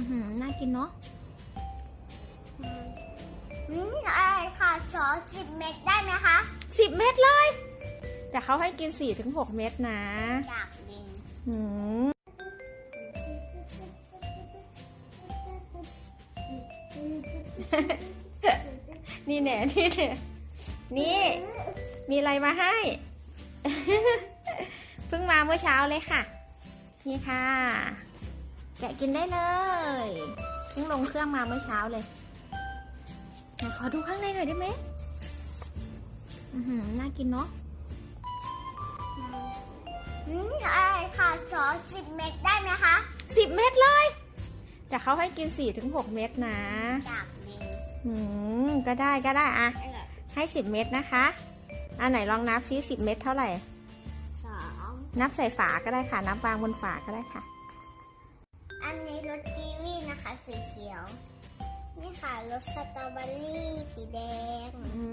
อื้อหือน่ากินเนาะอืมอะไรค่ะสอสิบเม็ดได้ไหมคะสิบเม็ดเลย แต่เขาให้กินสี่ถึงหกเม็ดนะอยากกินอืมนี่แน่นี่แน่นี่ มีอะไรมาให้ เพิ่งมาเมื่อเช้าเลยค่ะ นี่ค่ะ แกะกินได้เลยเพิ่งลงเครื่องมาเมื่อเช้าเลยไหนขอดูข้างในหน่อยได้ไหมอือหือน่ากินเนาะอืมอะไรค่ะสอสิบเม็ดได้ไหมคะสิบเม็ดเลย แต่เขาให้กินสี่ถึงหกเม็ดนะอยากกินอืมก็ได้ก็ได้อะอร่อยให้สิบเม็ดนะคะ อันไหนลองนับซิสิบเม็ดเท่าไหร่ สองนับใส่ฝาก็ได้ค่ะ นับวางบนฝาก็ได้ค่ะ อันนี้รสกีวีนะคะสีเขียว นี่ค่ะรสสตรอเบอรี่สีแดง อื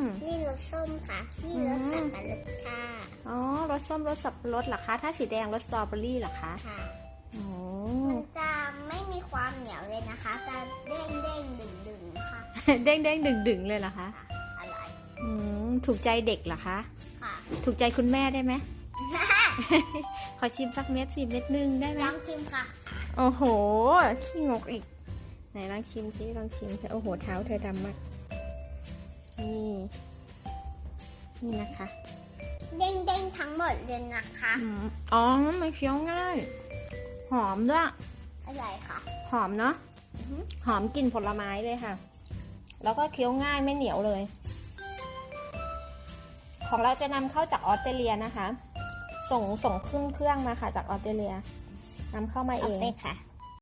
ม นี่รสส้มค่ะ นี่รสอืสับมปะรดค่ะอ๋อรสส้มรสสับปะรดเหรอคะ ถ้าสีแดงรสสตรอเบอรี่เหรอคะค่ะโอ้มันจะไม่มีความเหนียวเลยนะคะจะเด้งเด้งดึงดึงๆค่ะ เด้งเด้งดึงดึงๆเลยเหรอคะอร่อยอืมถูกใจเด็กเหรอคะค่ะ ถูกใจคุณแม่ได้ไหมขอชิมสักเม็ดสิเม็ดหนึงได้ไหมลองชิมค่ะ โอ้โห ขี้งกอีก ไหนลองชิมสิลองชิมสิโอ้โห เท้าเธอดำมาก นี่ นี่นะคะ เด้งเด้งๆทั้งหมดเลยนะคะอืมอ๋อ มันเคี้ยวง่าย หอมด้วยอร่อยค่ะ หอมเนาะอือหือหอมกลิ่นผลไม้เลยค่ะ แล้วก็เคี้ยวง่ายไม่เหนียวเลย ของเราจะนำเข้าจากออสเตรเลียนะคะ ส่งส่งเครื่องเครื่องมาค่ะจากออสเตรเลีย นำเข้ามาเองค่ะ